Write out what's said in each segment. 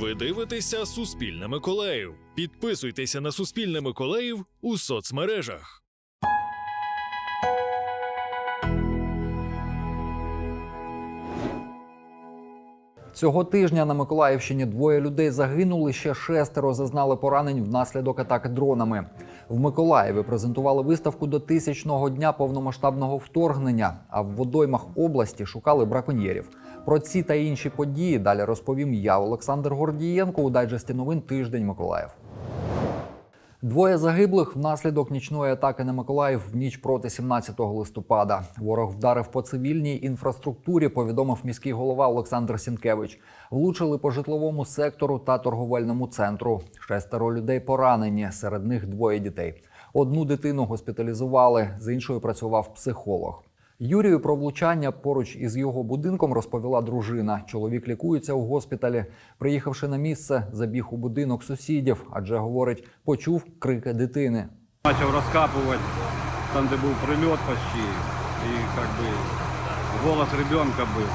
Ви дивитеся Суспільне Миколаїв. Підписуйтеся на Суспільне Миколаїв у соцмережах. Цього тижня на Миколаївщині двоє людей загинули, ще шестеро зазнали поранень внаслідок атаки дронами. В Миколаєві презентували виставку до тисячного дня повномасштабного вторгнення. А в водоймах області шукали браконьєрів. Про ці та інші події далі розповім я, Олександр Гордієнко, у дайджесті новин Тиждень Миколаїв. Двоє загиблих внаслідок нічної атаки на Миколаїв в ніч проти 17 листопада. Ворог вдарив по цивільній інфраструктурі, повідомив міський голова Олександр Сінкевич. Влучили по житловому сектору та торговельному центру. Шестеро людей поранені, серед них двоє дітей. Одну дитину госпіталізували, з іншою працював психолог. Юрію про влучання поруч із його будинком розповіла дружина. Чоловік лікується у госпіталі. Приїхавши на місце, забіг у будинок сусідів, адже говорить, почув крики дитини. Начал раскапывать там, где был прилет почти. И как бы голос ребенка был.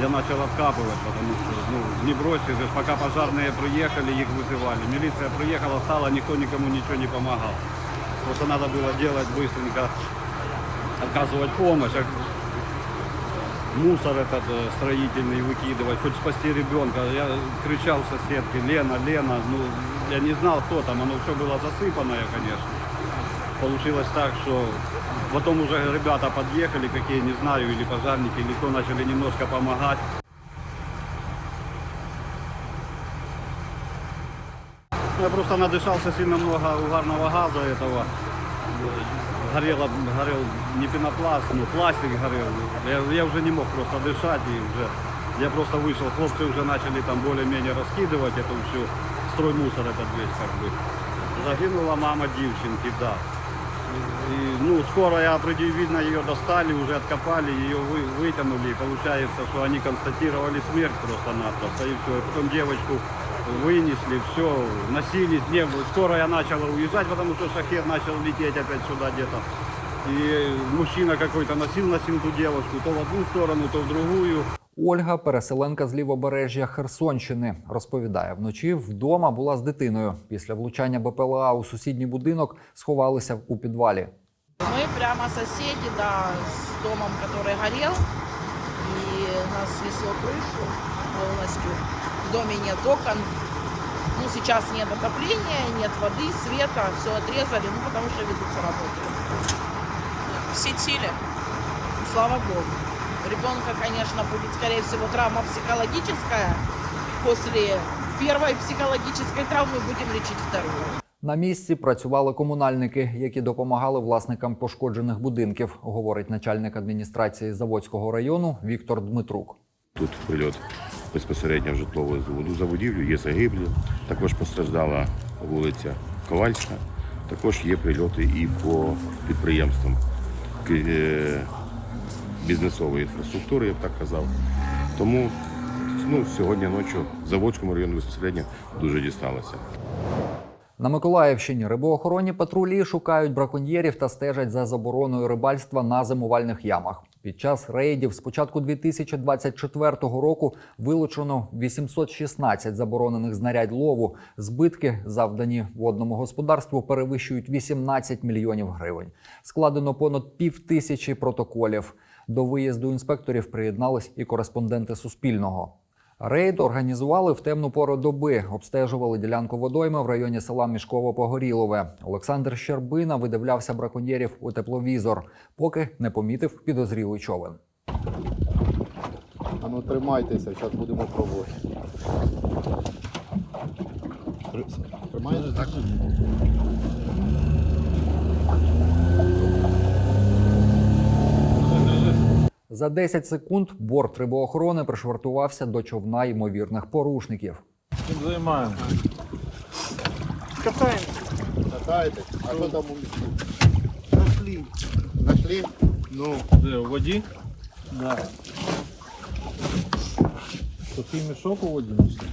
Я начал откапывать, потому что ну, не бросишь. же, Пока пожарные приехали, их вызывали. Милиция приехала, стала, никто никому ничего не помогал. Просто надо было делать быстренько, оказывать помощь. Мусор этот э, строительный выкидывать, хоть спасти ребенка. Я кричал соседке, Лена, Лена, ну, я не знал, кто там, оно все было засыпанное, конечно. Получилось так, что потом уже ребята подъехали, какие, не знаю, или пожарники, или кто, начали немножко помогать. Я просто надышался сильно много угарного газа этого. Горело, горел не пенопласт, но пластик горел. Я, я уже не мог просто дышать и уже я просто вышел. Хлопцы уже начали там более-менее раскидывать эту всю строй мусор этот весь как бы. Загинула мама девчонки, да. И, ну, скоро я приди, видно, ее достали, уже откопали, ее вы, вытянули. И получается, что они констатировали смерть просто-напросто. И все. И потом девочку вынесли, все, носились. Не, было. скоро я начал уезжать, потому что шахет начал лететь опять сюда где-то. И мужчина какой-то носил, носил ту девушку, то в одну сторону, то в другую. Ольга, переселенка з лівобережжя Херсонщини, розповідає, вночі вдома була з дитиною. Після влучання БПЛА у сусідній будинок сховалися у підвалі. Мы прямо соседи, да, с домом, который горел. И нас снесло крышу полностью. В доме нет окон. Ну, сейчас нет отопления, нет воды, света. Все отрезали, ну, потому что ведутся работы. Все Чили. Слава Богу. У ребенка, конечно, будет, скорее всего, травма психологическая. После первой психологической травмы будем лечить вторую. На місці працювали комунальники, які допомагали власникам пошкоджених будинків, говорить начальник адміністрації Заводського району Віктор Дмитрук. Тут прильот безпосередньо в житлову заводу заводівлю, є загиблі. Також постраждала вулиця Ковальська. Також є прильоти і по підприємствам е, бізнесової інфраструктури, я б так казав. Тому ну, сьогодні ночі в Заводському району безпосередньо дуже дісталося. На Миколаївщині рибоохоронні патрулі шукають браконьєрів та стежать за забороною рибальства на зимувальних ямах. Під час рейдів з початку 2024 року вилучено 816 заборонених знарядь лову. Збитки, завдані водному господарству, перевищують 18 мільйонів гривень. Складено понад пів тисячі протоколів. До виїзду інспекторів приєднались і кореспонденти Суспільного. Рейд організували в темну пору доби, обстежували ділянку водойми в районі села Мішково-Погорілове. Олександр Щербина видивлявся браконьєрів у тепловізор, поки не помітив підозрілий човен. А ну тримайтеся, зараз будемо пробувати. Тримаєш? Так. За 10 секунд борт рибоохорони пришвартувався до човна ймовірних порушників. Чим займаємося? Катаєте? А що там у місці? Нашли. Нашли? Ну, де, у воді? Да. Такий мішок у воді знайшли?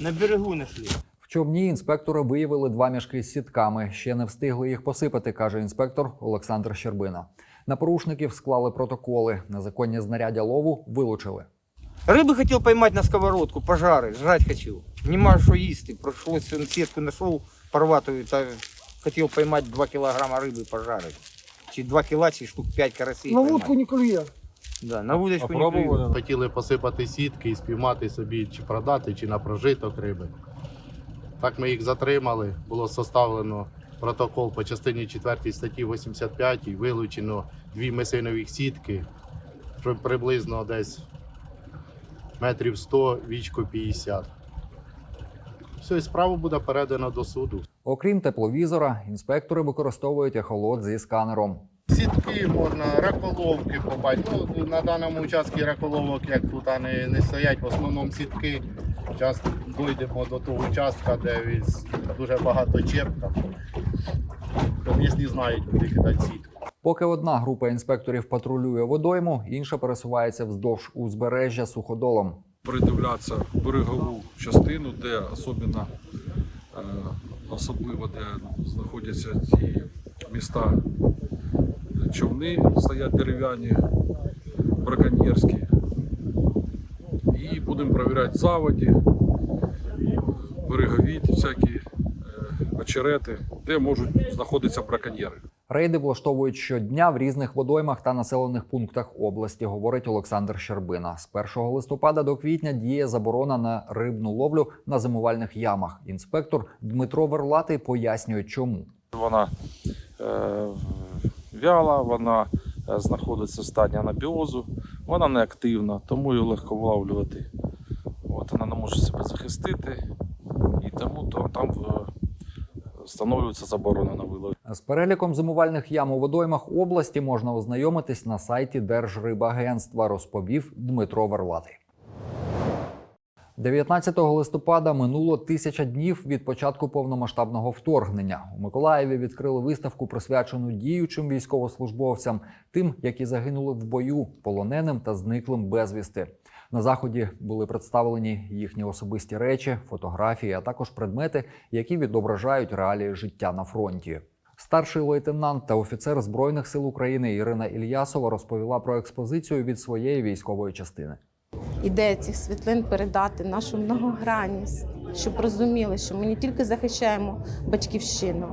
На берегу нашли. В човні інспектори виявили два мішки з сітками. Ще не встигли їх посипати, каже інспектор Олександр Щербина. На порушників склали протоколи. Незаконні знаряддя лову вилучили. Рыбы хотел поймать на сковородку, пожары, жрать хочу. Нема що їсти. Пройшлося він сітку знайшов порватою та хотів поймати 2 кілограма риби пожарити. Чи 2 кіла, чи штук 5 карасей. На вудку не клює. Да, на вудочку А не клює. пробували? Хотіли посипати сітки і спіймати собі чи продати, чи на прожиток риби. Так ми їх затримали. Було составлено протокол по частині 4 статті 85 і вилучено дві месинових сітки приблизно десь метрів 100, вічко 50. Все, і справа буде передана до суду. Окрім тепловізора, інспектори використовують ехолот зі сканером. Сітки можна, раколовки побачити. Ну, на даному участку раколовок, як тут а не, не стоять, в основному сітки. Зараз дійдемо до того участка, де дуже багато чеп. Там. То місні знають, куди кидати сітку. Поки одна група інспекторів патрулює водойму, інша пересувається вздовж узбережжя суходолом. придивлятися берегову частину, де особливо, е, особливо де знаходяться ті міста, човни стоять дерев'яні, браконьєрські. І будемо перевіряти заводі, берегові всякі е, очерети, де можуть знаходитися браконьєри. Рейди влаштовують щодня в різних водоймах та населених пунктах області, говорить Олександр Щербина. З 1 листопада до квітня діє заборона на рибну ловлю на зимувальних ямах. Інспектор Дмитро Верлатий пояснює, чому. Вона е, вяла, вона е, знаходиться в стані анабіозу, вона не активна, тому її легко влавлювати. От, вона не може себе захистити, і тому то, там е, встановлюється заборона на вилов. З переліком зимувальних ям у водоймах області можна ознайомитись на сайті Держрибагентства, розповів Дмитро Верлатий. 19 листопада минуло тисяча днів від початку повномасштабного вторгнення. У Миколаєві відкрили виставку, присвячену діючим військовослужбовцям, тим, які загинули в бою, полоненим та зниклим безвісти. На заході були представлені їхні особисті речі, фотографії, а також предмети, які відображають реалії життя на фронті. Старший лейтенант та офіцер Збройних сил України Ірина Ільясова розповіла про експозицію від своєї військової частини. Ідея цих світлин передати нашу многогранність, щоб розуміли, що ми не тільки захищаємо батьківщину,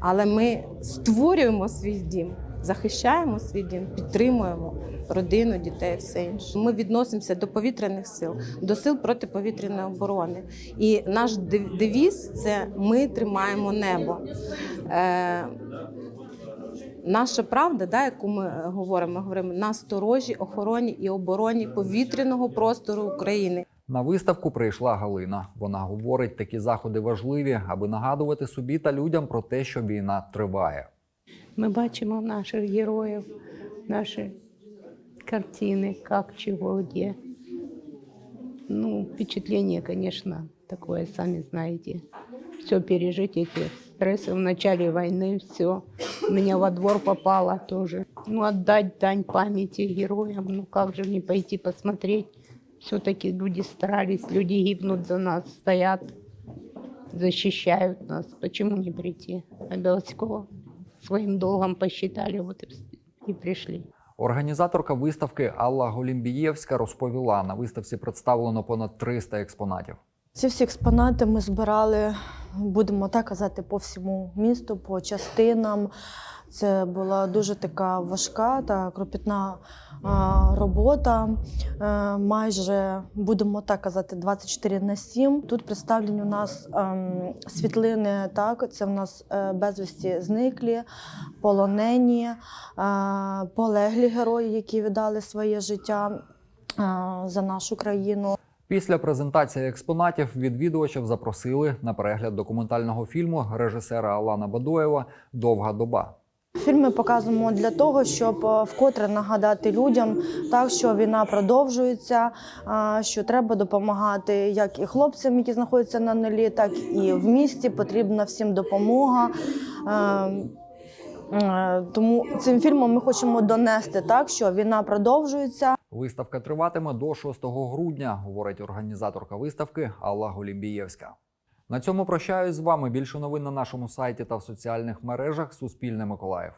але ми створюємо свій дім, захищаємо свій дім, підтримуємо родину, дітей, все інше. Ми відносимося до повітряних сил, до сил протиповітряної оборони. І наш дев- девіз це ми тримаємо небо. Наша правда, да, яку ми е, говоримо, ми говоримо на сторожі, охороні і обороні повітряного простору України. На виставку прийшла Галина. Вона говорить, такі заходи важливі, аби нагадувати собі та людям про те, що війна триває. Ми бачимо наших героїв, наші картини, як, чого, де. Ну, впечатление, конечно, такое, сами знаете Все пережить, эти стрессы в начале войны, все. Меня во двор попало тоже. Ну, отдать дань памяти героям, ну как же не пойти посмотреть. Все-таки люди старались, люди гибнут за нас, стоят, защищают нас. Почему не прийти? Обовязково своим долгом посчитали, вот и вс- и пришли. Організаторка виставки Алла Голімбієвська розповіла, на виставці представлено понад 300 експонатів. Ці всі експонати ми збирали, будемо так казати, по всьому місту, по частинам. Це була дуже така важка та кропітна робота. Е, Майже будемо так казати, 24 на 7. Тут представлені у нас ем, світлини. Так, це в нас е, безвісті зниклі, полонені, е, полеглі герої, які віддали своє життя за нашу країну. Після презентації експонатів відвідувачів запросили на перегляд документального фільму режисера Алана Бадоєва Довга доба. Фільм показуємо для того, щоб е, вкотре нагадати людям, так що війна продовжується, що треба допомагати як і хлопцям, які знаходяться на нулі, так і в місті. Потрібна всім допомога. Е, Тому цим фільмом ми хочемо донести так, що війна продовжується. Виставка триватиме до 6 грудня, говорить організаторка виставки Алла Голімбієвська. На цьому прощаюсь з вами. Більше новин на нашому сайті та в соціальних мережах Суспільне Миколаїв.